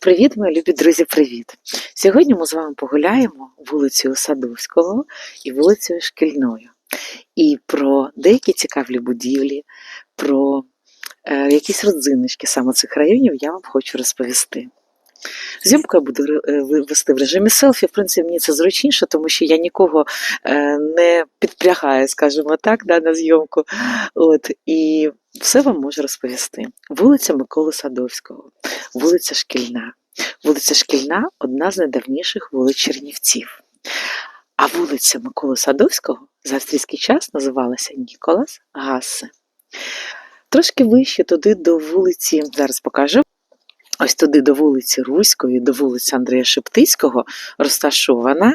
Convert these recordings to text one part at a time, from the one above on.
Привіт, мої любі друзі, привіт! Сьогодні ми з вами погуляємо вулицею Садовського і вулицею Шкільною. І про деякі цікаві будівлі, про е, якісь родзиночки саме цих районів я вам хочу розповісти. Зйомку я буду е, вести в режимі селфі. В принципі, мені це зручніше, тому що я нікого е, не підпрягаю, скажімо так, да, на зйомку. От, і все вам можу розповісти. Вулиця Миколи Садовського, вулиця Шкільна. Вулиця Шкільна одна з найдавніших вулиць Чернівців. А вулиця Миколи Садовського за австрійський час називалася Ніколас Гассе. Трошки вище туди до вулиці, зараз покажу. Ось туди до вулиці Руської, до вулиці Андрія Шептицького розташована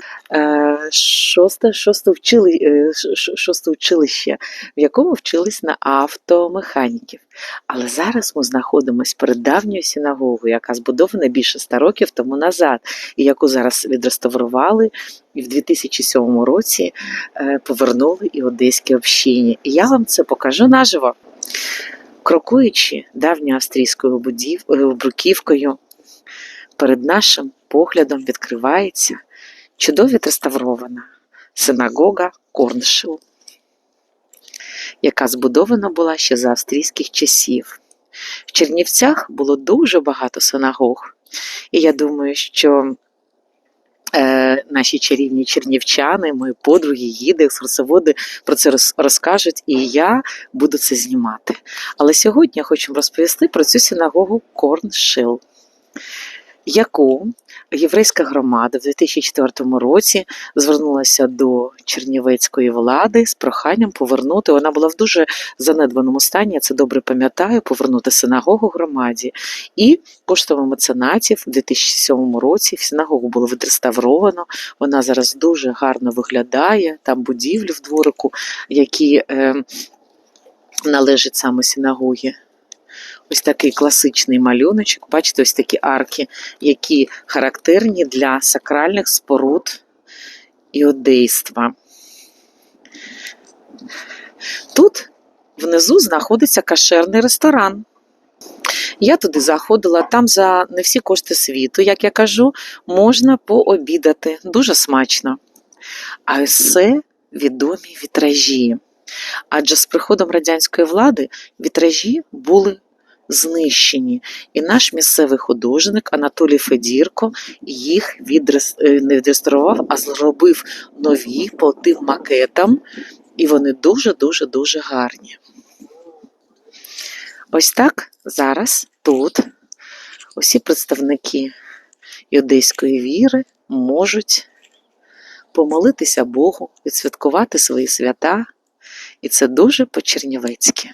шосте, шосте, вчили, е, шосте училище, в якому вчились на автомеханіків. Але зараз ми знаходимося перед давньою синагогою, яка збудована більше ста років тому назад, і яку зараз відреставрували, і в 2007 році е, повернули і одеське общині. І я вам це покажу наживо. Крокуючи давньою австрійською будів... е, бруківкою, перед нашим поглядом відкривається чудово відреставрована синагога Корншил, яка збудована була ще за австрійських часів. В Чернівцях було дуже багато синагог, і я думаю, що е, наші чарівні чернівчани, мої подруги, гіди, екскурсоводи про це роз- розкажуть, і я буду це знімати. Але сьогодні я хочу розповісти про цю синагогу Корншил, яку єврейська громада в 2004 році звернулася до чернівецької влади з проханням повернути. Вона була в дуже занедбаному стані, я це добре пам'ятаю, повернути синагогу громаді. І коштами меценатів у 2007 році синагогу було відреставровано. Вона зараз дуже гарно виглядає. Там будівлі в дворику, які е, належать саме синагогі. Ось такий класичний малюночок. Бачите, ось такі арки, які характерні для сакральних споруд іудейства. Тут внизу знаходиться кашерний ресторан. Я туди заходила, там за не всі кошти світу, як я кажу, можна пообідати. Дуже смачно. А це відомі вітражі. Адже з приходом радянської влади вітражі були знищені. І наш місцевий художник Анатолій Федірко їх відрес... е, не відреставрував, а зробив нові по тим макетам, і вони дуже-дуже дуже гарні. Ось так зараз тут усі представники юдейської віри можуть помолитися Богу, відсвяткувати свої свята, і це дуже по-чернівецьки.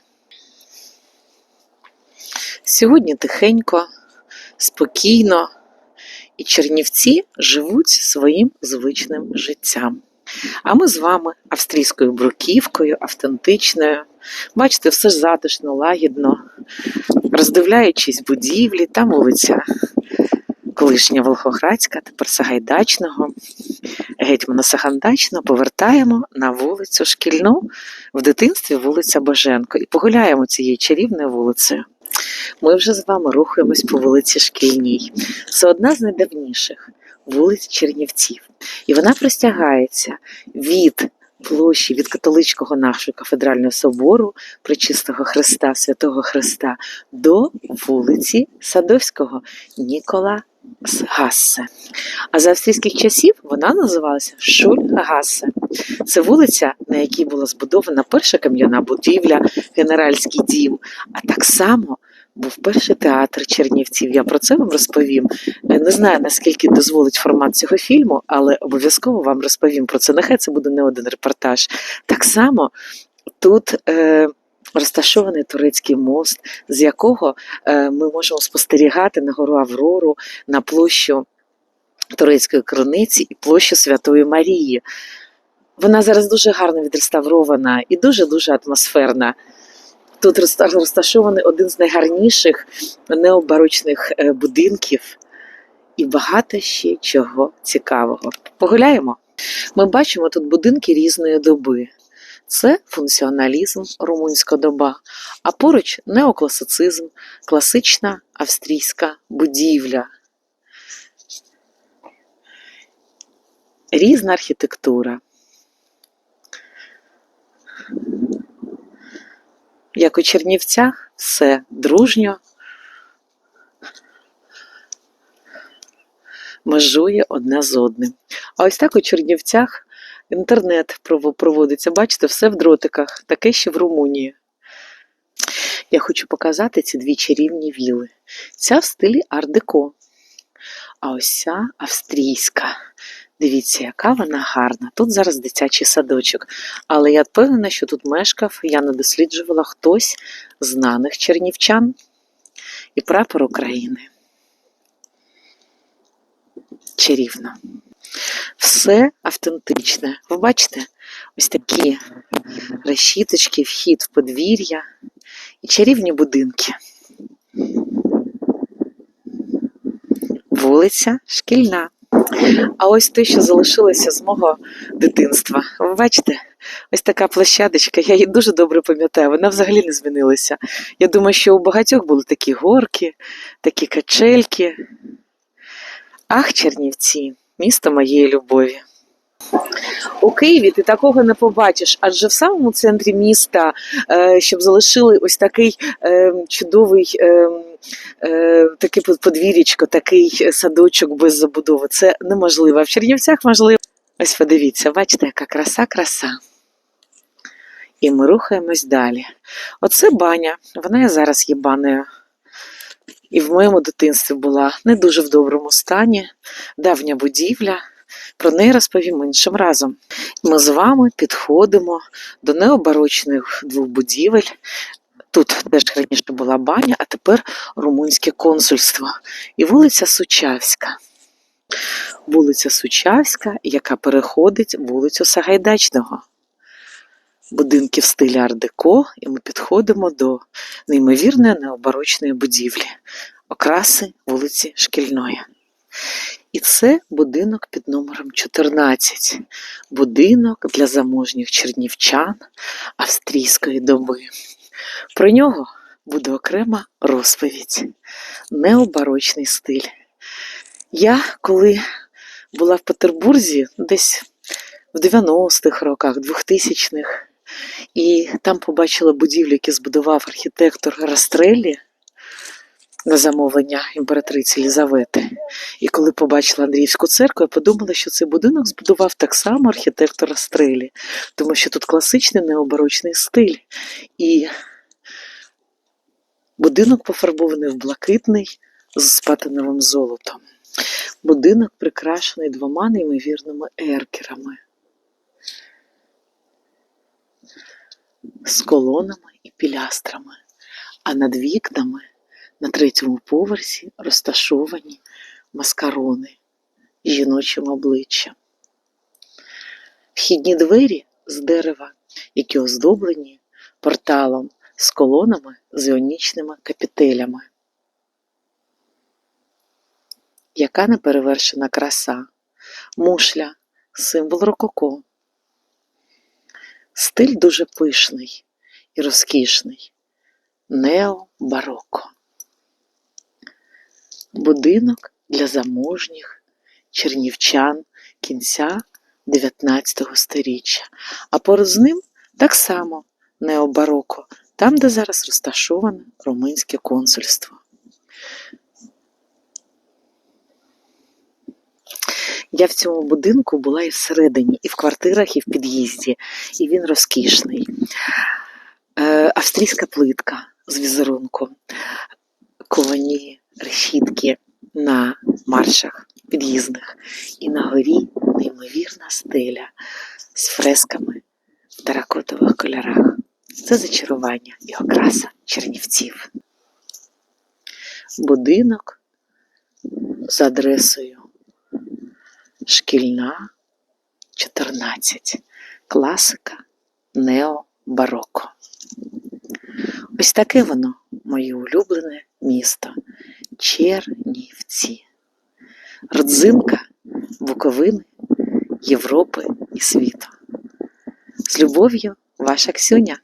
Сьогодні тихенько, спокійно, і чернівці живуть своїм звичним життям. А ми з вами австрійською бруківкою, автентичною. Бачите, все ж затишно, лагідно, роздивляючись будівлі, там вулиця колишня Волхоградська, тепер Сагайдачного, гетьмана Сагайдачного, повертаємо на вулицю Шкільну, в дитинстві вулиця Боженко, і погуляємо цією чарівною вулицею. Ми вже з вами рухаємось по вулиці Шкільній. Це одна з найдавніших вулиць Чернівців. І вона простягається від площі від католицького нашого кафедрального собору Пречистого Христа, Святого Христа до вулиці Садовського Нікола Гассе. А за австрійських часів вона називалася Шульгассе. Це вулиця, на якій була збудована перша кам'яна будівля, генеральський дім, а так само був перший театр Чернівців. Я про це вам розповім. Е, Не знаю, наскільки дозволить формат цього фільму, але обов'язково вам розповім про це. Нехай це буде не один репортаж. Так само тут. Е, Розташований турецький мост, з якого е, ми можемо спостерігати на гору Аврору, на площу турецької крониці і площу Святої Марії. Вона зараз дуже гарно відреставрована і дуже-дуже атмосферна. Тут розташований один з найгарніших необарочних е, будинків і багато ще чого цікавого. Погуляємо! Ми бачимо тут будинки різної доби. Це функціоналізм, румунська доба, а поруч неокласицизм, класична австрійська будівля. Різна архітектура. Як у Чернівцях, все дружньо межує одне з одним. А ось так у Чернівцях інтернет проводиться. Бачите, все в дротиках, таке ще в Румунії. Я хочу показати ці дві чарівні віли. Ця в стилі ар-деко, а ось ця австрійська. Дивіться, яка вона гарна. Тут зараз дитячий садочок. Але я впевнена, що тут мешкав, я не досліджувала хтось знаних чернівчан і прапор України. Чарівно. Все автентичне. Ви бачите, ось такі решіточки, вхід в подвір'я і чарівні будинки. Вулиця Шкільна. А ось те, що залишилося з мого дитинства. Ви бачите, ось така площадочка, я її дуже добре пам'ятаю, вона взагалі не змінилася. Я думаю, що у багатьох були такі горки, такі качельки. Ах, Чернівці, місто моєї любові. У Києві ти такого не побачиш, адже в самому центрі міста, е, щоб залишили ось такий е, чудовий е, таке подвір'ячко, такий садочок без забудови. Це неможливо. В Чернівцях можливо. Ось подивіться, бачите, яка краса, краса. І ми рухаємось далі. Оце баня. Вона зараз є банею. І в моєму дитинстві була не дуже в доброму стані, давня будівля. Про неї розповім іншим разом. Ми з вами підходимо до необорочних двох будівель. Тут теж раніше була баня, а тепер румунське консульство. І вулиця Сучавська. Вулиця Сучавська, яка переходить вулицю Сагайдачного. Будинки в стилі ар-деко, і ми підходимо до неймовірної необорочної будівлі, окраси вулиці Шкільної. І це будинок під номером 14. Будинок для заможніх чернівчан австрійської доби. Про нього буде окрема розповідь. Необорочний стиль. Я, коли була в Петербурзі, десь в 90-х роках, 2000-х, і там побачила будівлю, яку збудував архітектор Растреллі на замовлення імператриці Єлизавети. І коли побачила Андріївську церкву, я подумала, що цей будинок збудував так само архітектор Растреллі, тому що тут класичний необорочний стиль. І будинок пофарбований в блакитний з патиновим золотом. Будинок прикрашений двома неймовірними еркерами з колонами і пілястрами, а над вікнами на третьому поверсі розташовані маскарони жіночим обличчям. Вхідні двері з дерева, які оздоблені порталом з колонами з іонічними капітелями. Яка неперевершена краса, мушля, символ рококо. Стиль дуже пишний і розкішний. Нео-бароко. Будинок для заможніх чернівчан кінця 19 сторіччя. А поруч з ним так само необароко, там, де зараз розташоване румунське консульство. Я в цьому будинку була і всередині, і в квартирах, і в під'їзді, і він розкішний. Е, австрійська плитка з візерунком, ковані решітки на маршах під'їзних, і на горі неймовірна стеля з фресками в теракотових кольорах. Це зачарування і окраса чернівців. Будинок з адресою Шкільна 14. Класика нео-бароко. Ось таке воно, моє улюблене місто Чернівці. Родзинка Буковини, Європи і світу. З любов'ю, ваша Ксюня.